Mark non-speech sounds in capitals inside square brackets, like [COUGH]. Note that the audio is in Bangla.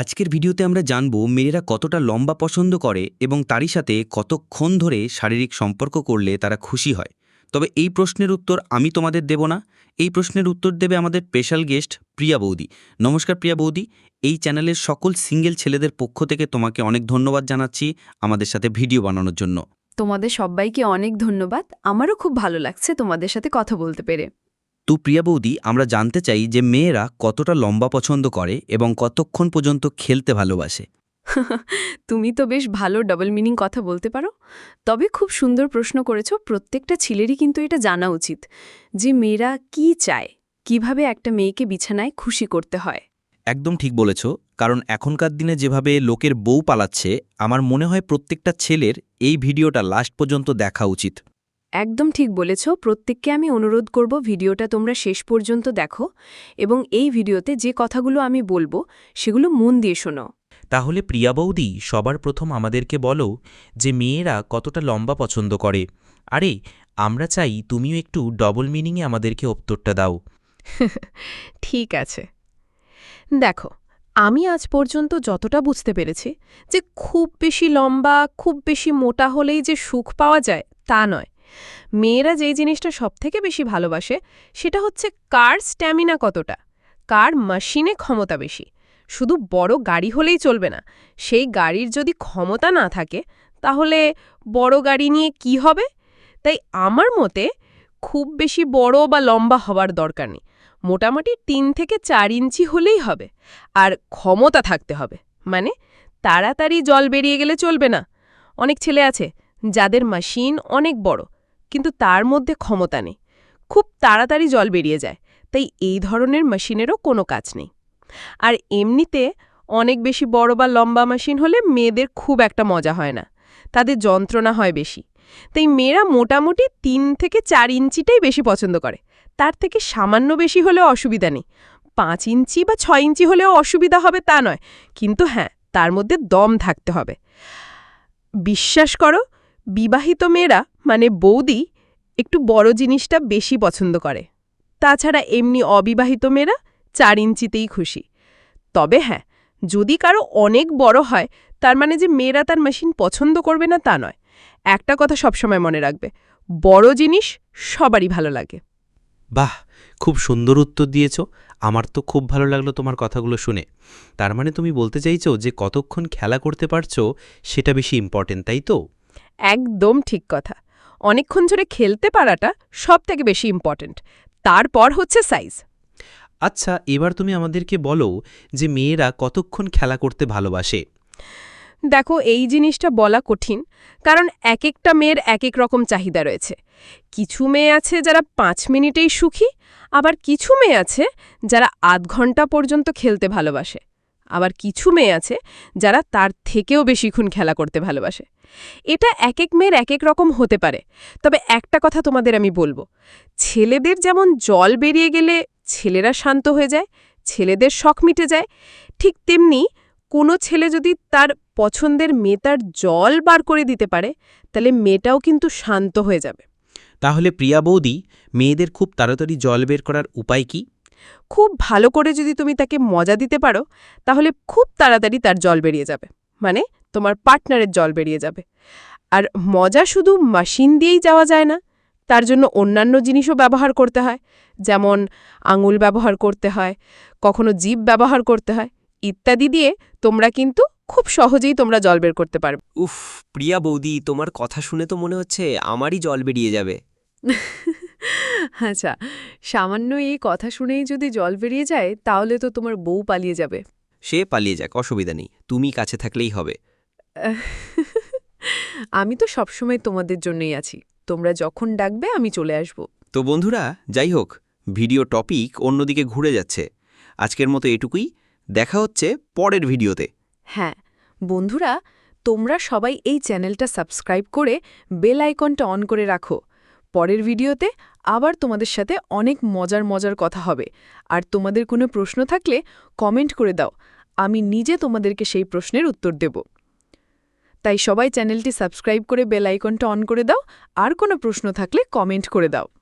আজকের ভিডিওতে আমরা জানব মেয়েরা কতটা লম্বা পছন্দ করে এবং তারই সাথে কতক্ষণ ধরে শারীরিক সম্পর্ক করলে তারা খুশি হয়। তবে এই প্রশ্নের উত্তর আমি তোমাদের দেব না। এই প্রশ্নের উত্তর দেবে আমাদের স্পেশাল গেস্ট প্রিয়া বৌদি। নমস্কার প্রিয়া বৌদি। এই চ্যানেলের সকল সিঙ্গেল ছেলেদের পক্ষ থেকে তোমাকে অনেক ধন্যবাদ জানাচ্ছি আমাদের সাথে ভিডিও বানানোর জন্য। তোমাদের সবাইকে অনেক ধন্যবাদ। আমারও খুব ভালো লাগছে তোমাদের সাথে কথা বলতে পেরে। তো প্রিয়া বৌদি আমরা জানতে চাই যে মেয়েরা কতটা লম্বা পছন্দ করে এবং কতক্ষণ পর্যন্ত খেলতে ভালোবাসে। [LAUGHS] তুমি তো বেশ ভালো ডাবল মিনিং কথা বলতে পারো। তবে খুব সুন্দর প্রশ্ন করেছ প্রত্যেকটা ছেলেরই কিন্তু এটা জানা উচিত। যে মেয়েরা কি চায় কীভাবে একটা মেয়েকে বিছানায় খুশি করতে হয়। একদম ঠিক বলেছ কারণ এখনকার দিনে যেভাবে লোকের বউ পালাচ্ছে আমার মনে হয় প্রত্যেকটা ছেলের এই ভিডিওটা লাস্ট পর্যন্ত দেখা উচিত। একদম ঠিক বলেছ প্রত্যেককে আমি অনুরোধ করব ভিডিওটা তোমরা শেষ পর্যন্ত দেখো এবং এই ভিডিওতে যে কথাগুলো আমি বলব সেগুলো মন দিয়ে শোনো। তাহলে প্রিয়া বৌদি সবার প্রথম আমাদেরকে বলো যে মেয়েরা কতটা লম্বা পছন্দ করে। আরে আমরা চাই তুমিও একটু ডবল মিনিংয়ে আমাদেরকে উত্তরটা দাও। [LAUGHS] ঠিক আছে। দেখো আমি আজ পর্যন্ত যতটা বুঝতে পেরেছি যে খুব বেশি লম্বা খুব বেশি মোটা হলেই যে সুখ পাওয়া যায় তা নয়। মেয়েরা যেই জিনিসটা সবথেকে বেশি ভালোবাসে সেটা হচ্ছে কার স্ট্যামিনা কতটা, কার মেশিনে ক্ষমতা বেশি। শুধু বড় গাড়ি হলেই চলবে না, সেই গাড়ির যদি ক্ষমতা না থাকে, তাহলে বড় গাড়ি নিয়ে কি হবে? তাই আমার মতে খুব বেশি বড় বা লম্বা হবার দরকার নেই, মোটামুটি তিন থেকে চার ইঞ্চি হলেই হবে, আর ক্ষমতা থাকতে হবে মানে তাড়াতাড়ি জল বেরিয়ে গেলে চলবে না। অনেক ছেলে আছে যাদের মেশিন অনেক বড় কিন্তু তার মধ্যে ক্ষমতা নেই। খুব তাড়াতাড়ি জল বেরিয়ে যায়, তাই এই ধরনের মেশিনেরও কোনো কাজ নেই। আর এমনিতে অনেক বেশি বড় বা লম্বা মেশিন হলে মেয়েদের খুব একটা মজা হয় না, তাদের যন্ত্রণা হয় বেশি। তাই মেয়েরা মোটামুটি তিন থেকে চার ইঞ্চিটাই বেশি পছন্দ করে, তার থেকে সামান্য বেশি হলেও অসুবিধা নেই। পাঁচ ইঞ্চি বা ছয় ইঞ্চি হলেও অসুবিধা হবে তা নয়, কিন্তু হ্যাঁ তার মধ্যে দম থাকতে হবে। বিশ্বাস করো, বিবাহিত মেয়েরা মানে বৌদি একটু বড় জিনিসটা বেশি পছন্দ করে। তাছাড়া এমনি অবিবাহিত মেয়েরা চার ইঞ্চিতেই খুশি। তবে হ্যাঁ যদি কারও অনেক বড় হয় তার মানে যে মেয়েরা তার মেশিন পছন্দ করবে না তা নয়। একটা কথা সবসময় মনে রাখবে বড় জিনিস সবারই ভালো লাগে। বাহ খুব সুন্দর উত্তর দিয়েছ। আমার তো খুব ভালো লাগল তোমার কথাগুলো শুনে। তার মানে তুমি বলতে চাইছো যে কতক্ষণ খেলা করতে পারছ সেটা বেশি ইম্পর্টেন্ট তাই তো? একদম ঠিক কথা। অনেকক্ষণ ধরে খেলতে পারাটা সব থেকে বেশি ইম্পর্ট্যান্ট তারপর হচ্ছে সাইজ আচ্ছা এবার তুমি আমাদেরকে বলো যে মেয়েরা কতক্ষণ খেলা করতে ভালোবাসে। দেখো এই জিনিসটা বলা কঠিন কারণ এক একটা মেয়ের এক এক রকম চাহিদা রয়েছে। কিছু মেয়ে আছে যারা পাঁচ মিনিটেই সুখী আবার কিছু মেয়ে আছে যারা আধ ঘণ্টা পর্যন্ত খেলতে ভালোবাসে। আবার কিছু মেয়ে আছে যারা তার থেকেও বেশিক্ষণ খেলা করতে ভালোবাসে। এটা এক এক মেয়ের এক এক রকম হতে পারে, তবে একটা কথা তোমাদের আমি বলব। ছেলেদের যেমন জল বেরিয়ে গেলে ছেলেরা শান্ত হয়ে যায়, ছেলেদের শখ মিটে যায়, ঠিক তেমনি কোনো ছেলে যদি তার পছন্দের মেয়েটার জল বার করে দিতে পারে, তাহলে মেয়েটাও কিন্তু শান্ত হয়ে যাবে। তাহলে প্রিয়া বৌদি, মেয়েদের খুব তাড়াতাড়ি জল বের করার উপায় কি? খুব ভালো করে যদি তুমি তাকে মজা দিতে পারো তাহলে খুব তাড়াতাড়ি তার জল বেরিয়ে যাবে। মানে তোমার পার্টনারের জল বেরিয়ে যাবে। আর মজা শুধু মেশিন দিয়েই যাওয়া যায় না তার জন্য অন্যান্য জিনিসও ব্যবহার করতে হয়। যেমন আঙুল ব্যবহার করতে হয় কখনো জীব ব্যবহার করতে হয় ইত্যাদি দিয়ে তোমরা কিন্তু খুব সহজেই তোমরা জল বের করতে পারবে। উফ প্রিয়া বৌদি তোমার কথা শুনে তো মনে হচ্ছে আমারই জল বেরিয়ে যাবে। [LAUGHS] আচ্ছা সামান্য এই কথা শুনেই যদি জল বেরিয়ে যায় তাহলে তো তোমার বউ পালিয়ে যাবে। সে পালিয়ে যাক অসুবিধা নেই তুমি কাছে থাকলেই হবে। আমি তো সবসময় তোমাদের জন্যই আছি। তোমরা যখন ডাকবে আমি চলে আসব। তো বন্ধুরা যাই হোক ভিডিও টপিক অন্যদিকে ঘুরে যাচ্ছে। আজকের মতো এটুকুই দেখা হচ্ছে পরের ভিডিওতে। হ্যাঁ বন্ধুরা তোমরা সবাই এই চ্যানেলটা সাবস্ক্রাইব করে বেল আইকনটা অন করে রাখো। পরের ভিডিওতে আবার তোমাদের সাথে অনেক মজার মজার কথা হবে। আর তোমাদের কোনো প্রশ্ন থাকলে কমেন্ট করে দাও। আমি নিজে তোমাদেরকে সেই প্রশ্নের উত্তর দেব। তাই সবাই চ্যানেলটি সাবস্ক্রাইব করে বেল আইকনটা অন করে দাও। আর কোনো প্রশ্ন থাকলে কমেন্ট করে দাও।